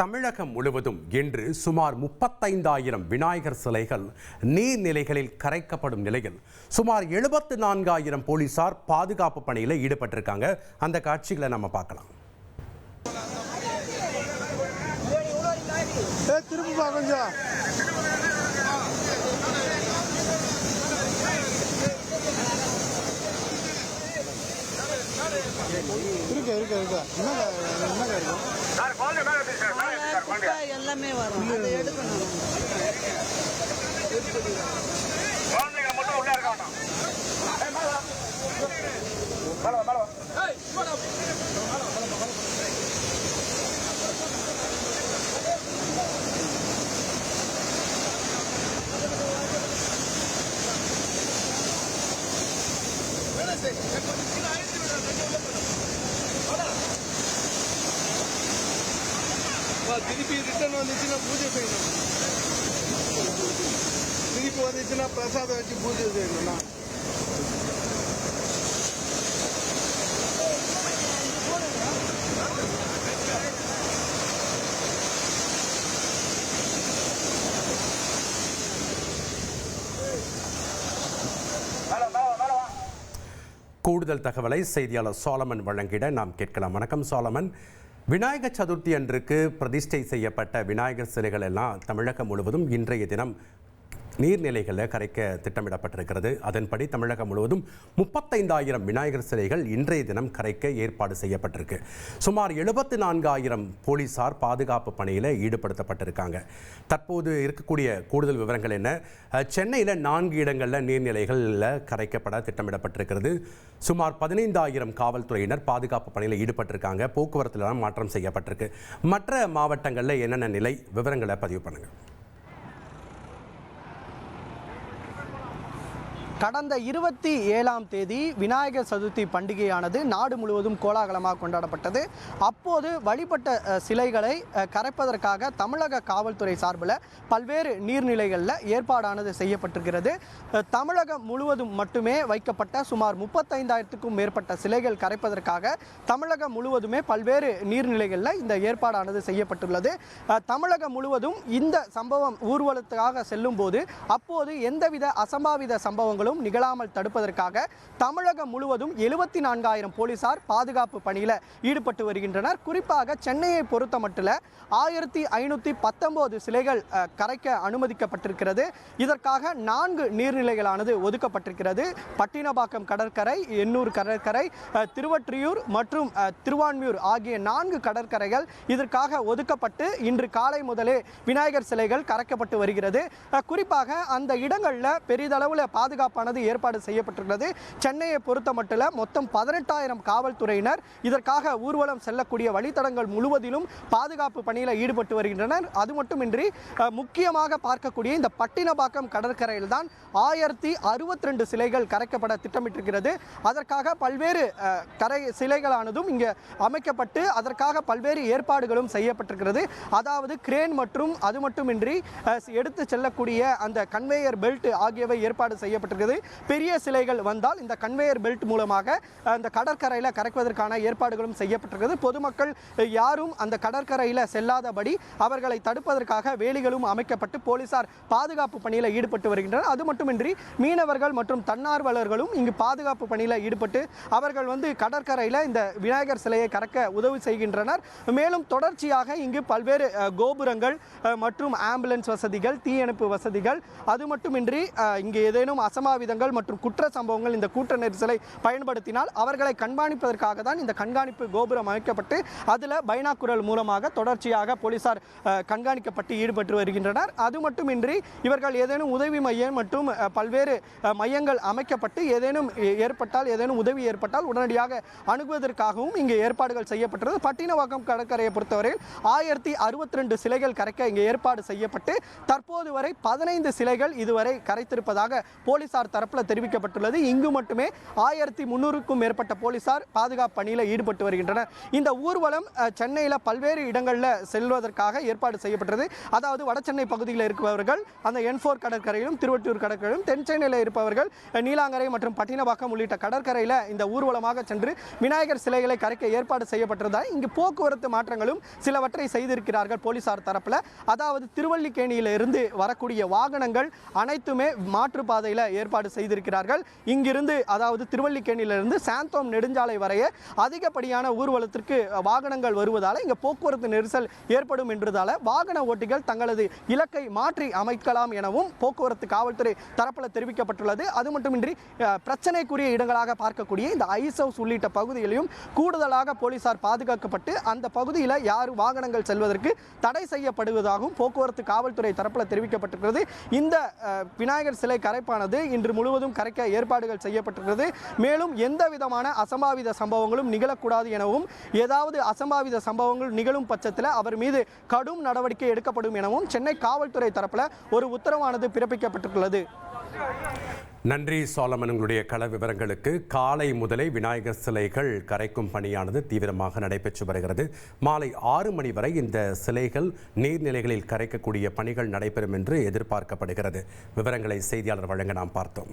தமிழகம் முழுவதும் இன்று சுமார் முப்பத்தைந்தாயிரம் விநாயகர் சிலைகள் நீர்நிலைகளில் கரைக்கப்படும் நிலையில் சுமார் எழுபத்து நான்காயிரம் போலீசார் பாதுகாப்பு பணியில் ஈடுபட்டிருக்காங்க. அந்த காட்சிகளை நம்ம பார்க்கலாம். திரும்ப கொஞ்சம். இருக்கு இருக்கு இருக்கு. என்னங்க என்னங்க இருக்கு குப்பை எல்லாமே வரும். அதை எடுக்கணும். திருப்பி ரிட்டர்ன் வந்துச்சுன்னா பூஜை செய்யணும். திருப்பி வந்துச்சுன்னா பிரசாதம் வச்சு பூஜை செய்யணும்னா. கூடுதல் தகவலை செய்தியாளர் சோலமன் வழங்கிட நாம் கேட்கலாம். வணக்கம் சோலமன். விநாயகர் சதுர்த்தி அன்றுக்கு பிரதிஷ்டை செய்யப்பட்ட விநாயகர் சிலைகள் எல்லாம் தமிழகம் முழுவதும் இன்றைய தினம் நீர்நிலைகளில் கரைக்க திட்டமிடப்பட்டிருக்கிறது. அதன்படி தமிழகம் முழுவதும் முப்பத்தைந்தாயிரம் விநாயகர் சிலைகள் இன்றைய தினம் கரைக்க ஏற்பாடு செய்யப்பட்டிருக்கு. சுமார் எழுபத்து நான்காயிரம் போலீசார் பாதுகாப்பு பணியில் ஈடுபடுத்தப்பட்டிருக்காங்க. தற்போது இருக்கக்கூடிய கூடுதல் விவரங்கள் என்ன? சென்னையில் நான்கு இடங்களில் நீர்நிலைகளில் கரைக்கப்பட திட்டமிடப்பட்டிருக்கிறது. சுமார் பதினைந்தாயிரம் காவல்துறையினர் பாதுகாப்பு பணியில் ஈடுபட்டிருக்காங்க. போக்குவரத்தில் மாற்றம் செய்யப்பட்டிருக்கு. மற்ற மாவட்டங்களில் என்னென்ன நிலை? விவரங்களை பதிவு பண்ணுங்கள் கடந்த இருபத்தி ஏழாம் தேதி விநாயகர் சதுர்த்தி பண்டிகையானது நாடு முழுவதும் கோலாகலமாக கொண்டாடப்பட்டது. அப்போது வழிபட்ட சிலைகளை கரைப்பதற்காக தமிழக காவல்துறை சார்பில் பல்வேறு நீர்நிலைகளில் ஏற்பாடானது செய்யப்பட்டிருக்கிறது. தமிழகம் முழுவதும் மட்டுமே வைக்கப்பட்ட சுமார் முப்பத்தைந்தாயிரத்துக்கும் மேற்பட்ட சிலைகள் கரைப்பதற்காக தமிழகம் முழுவதுமே பல்வேறு நீர்நிலைகளில் இந்த ஏற்பாடானது செய்யப்பட்டுள்ளது. தமிழகம் முழுவதும் இந்த சம்பவம் ஊர்வலத்துக்காக செல்லும் போது அப்போது எந்தவித அசம்பாவித சம்பவங்களும் நிகழாமல் தடுப்பதற்காக தமிழகம் முழுவதும் எழுபத்தி நான்காயிரம் போலீசார் பாதுகாப்பு பணியில் ஈடுபட்டு வருகின்றனர். குறிப்பாக சென்னையை பொறுத்த மட்டும் ஆயிரத்தி ஐநூற்றி பத்தொம்போது சிலைகள் கரைக்க அனுமதிக்கப்பட்டிருக்கிறது. இதற்காக நான்கு நீர்நிலைகளானது ஒதுக்கப்பட்டிருக்கிறது. பட்டினப்பாக்கம் கடற்கரை எண்ணூர் கடற்கரை திருவற்றியூர் மற்றும் திருவான்மியூர் ஆகிய நான்கு கடற்கரைகள் இதற்காக ஒதுக்கப்பட்டு இன்று காலை முதலே விநாயகர் சிலைகள் கரைக்கப்பட்டு வருகிறது. குறிப்பாக அந்த இடங்களில் பெரிதளவில் பாதுகாப்பு பாதுகாப்பானது ஏற்பாடு செய்யப்பட்டுள்ளது சென்னையை பொறுத்த மட்டும் மொத்தம் பதினெட்டாயிரம் காவல்துறையினர் இதற்காக ஊர்வலம் செல்லக்கூடிய வழித்தடங்கள் முழுவதிலும் பாதுகாப்பு பணியில் ஈடுபட்டு வருகின்றனர். அது மட்டுமின்றி முக்கியமாக பார்க்கக்கூடிய இந்த பட்டினப்பாக்கம் கடற்கரையில் தான் ஆயிரத்தி அறுபத்தி ரெண்டு சிலைகள் கரைக்கப்பட திட்டமிட்டிருக்கிறது. அதற்காக பல்வேறு கரை சிலைகளானதும் இங்கே அமைக்கப்பட்டு அதற்காக பல்வேறு ஏற்பாடுகளும் செய்யப்பட்டிருக்கிறது. அதாவது கிரேன் மற்றும் அது மட்டுமின்றி எடுத்து செல்லக்கூடிய அந்த கன்வேயர் பெல்ட் ஆகியவை ஏற்பாடு செய்யப்பட்டிருக்கிறது. பெரிய சிலைகள் வந்தால் இந்த கன்வேயர் பெல்ட் மூலமாக அந்த கடற்கரையில் கறக்குவதற்கான ஏற்பாடுகளும் செய்யப்பட்டிருக்கிறது. பொதுமக்கள் யாரும் அந்த கடற்கரையில் செல்லாதபடி அவர்களை தடுப்பதற்காக வேலிகளும் அமைக்கப்பட்டு போலீசார் பாதுகாப்பு பணியில் ஈடுபட்டு வருகின்றனர். அது மட்டுமின்றி மீனவர்கள் மற்றும் தன்னார்வலர்களும் இங்கு பாதுகாப்பு பணியில் ஈடுபட்டு அவர்கள் வந்து கடற்கரையில் இந்த விநாயகர் சிலையை கறக்க உதவி செய்கின்றனர். மேலும் தொடர்ச்சியாக இங்கு பல்வேறு கோபுரங்கள் மற்றும் ஆம்புலன்ஸ் வசதிகள் தீயணைப்பு வசதிகள் அது மட்டுமின்றி இங்கு ஏதேனும் அசம்பாவிதங்கள் மற்றும் குற்ற சம்பவங்கள் இந்த கூட்ட நெரிசலை பயன்படுத்தினால் அவர்களை கண்காணிப்பதற்காக தான் இந்த கண்காணிப்பு கோபுரம் அமைக்கப்பட்டு அதில் பைனாக்குரல் மூலமாக தொடர்ச்சியாக போலீசார் கண்காணிக்கப்பட்டு ஈடுபட்டு வருகின்றனர். அது மட்டுமின்றி இவர்கள் ஏதேனும் உதவி மையம் மற்றும் பல்வேறு மையங்கள் அமைக்கப்பட்டு ஏதேனும் ஏற்பட்டால் ஏதேனும் உதவி ஏற்பட்டால் உடனடியாக அணுகுவதற்காகவும் இங்கே ஏற்பாடுகள் செய்யப்பட்டது பட்டினவாக்கம் கடற்கரையை பொறுத்தவரையில் ஆயிரத்தி அறுபத்தி ரெண்டு சிலைகள் கரைக்க இங்கே ஏற்பாடு செய்யப்பட்டு தற்போது வரை பதினைந்து சிலைகள் இதுவரை கரைத்திருப்பதாக போலீசார் போலீசார் தரப்பில் தெரிவிக்கப்பட்டுள்ளது. இங்கு மட்டுமே ஆயிரத்தி முந்நூறுக்கும் மேற்பட்ட போலீசார் பாதுகாப்பு பணியில் ஈடுபட்டு வருகின்றனர். இந்த ஊர்வலம் சென்னையில் பல்வேறு இடங்களில் செல்வதற்காக ஏற்பாடு செய்யப்பட்டது. அதாவது வடசென்னை பகுதியில் இருப்பவர்கள் அந்த என்ஃபோர் கடற்கரையிலும் திருவட்டூர் கடற்கரையிலும் தென் சென்னையில் இருப்பவர்கள் நீலாங்கரை மற்றும் பட்டினபாக்கம் உள்ளிட்ட கடற்கரையில் இந்த ஊர்வலமாக சென்று விநாயகர் சிலைகளை கரைக்க ஏற்பாடு செய்யப்பட்டிருந்தால் இங்கு போக்குவரத்து மாற்றங்களும் சிலவற்றை செய்திருக்கிறார்கள் போலீசார் தரப்பில். அதாவது திருவல்லிக்கேணியிலிருந்து வரக்கூடிய வாகனங்கள் அனைத்துமே மாற்றுப்பாதையில் ஏற்பாடு செய்திருக்கிறார்கள். இங்கிருந்து அதாவது திருவல்லிக்கேணியிலிருந்து சாந்தோம் நெடுஞ்சாலை வரைய அதிகப்படியான ஊர்வலத்திற்கு வாகனங்கள் வருவதால் இங்கே போக்குவரத்து நெரிசல் ஏற்படும் என்றதால வாகன ஓட்டிகள் தங்களது இலக்கை மாற்றி அமைக்கலாம் எனவும் போக்குவரத்து காவல்துறை தரப்பில் தெரிவிக்கப்பட்டுள்ளது. அது மட்டுமின்றி பிரச்சனைக்குரிய இடங்களாக பார்க்கக்கூடிய இந்த ஐஸ் ஹவுஸ் உள்ளிட்ட பகுதிகளையும் கூடுதலாக போலீசார் பாதுகாக்கப்பட்டு அந்த பகுதியில் யார் வாகனங்கள் செல்வதற்கு தடை செய்யப்படுவதாகவும் போக்குவரத்து காவல்துறை தரப்பில் தெரிவிக்கப்பட்டிருக்கிறது. இந்த விநாயகர் சிலை கரைப்பானது இன்று முழுவதும் கரைக்க ஏற்பாடுகள் செய்யப்பட்டிருக்கிறது. மேலும் எந்த விதமான அசம்பாவித சம்பவங்களும் நிகழக்கூடாது எனவும் ஏதாவது அசம்பாவித சம்பவங்கள் நிகழும் பட்சத்தில் அவர் மீது கடும் நடவடிக்கை எடுக்கப்படும் எனவும் சென்னை காவல்துறை தரப்பில் ஒரு உத்தரவானது பிறப்பிக்கப்பட்டுள்ளது நன்றி சோலமன் உங்களுடைய கள விவரங்களுக்கு காலை முதலே விநாயகர் சிலைகள் கரைக்கும் பணியானது தீவிரமாக நடைபெற்று வருகிறது. மாலை ஆறு மணி வரை இந்த சிலைகள் நீர்நிலைகளில் கரைக்கக்கூடிய பணிகள் நடைபெறும் என்று எதிர்பார்க்கப்படுகிறது. விவரங்களை செய்தியாளர் வழங்க நாம் பார்த்தோம்.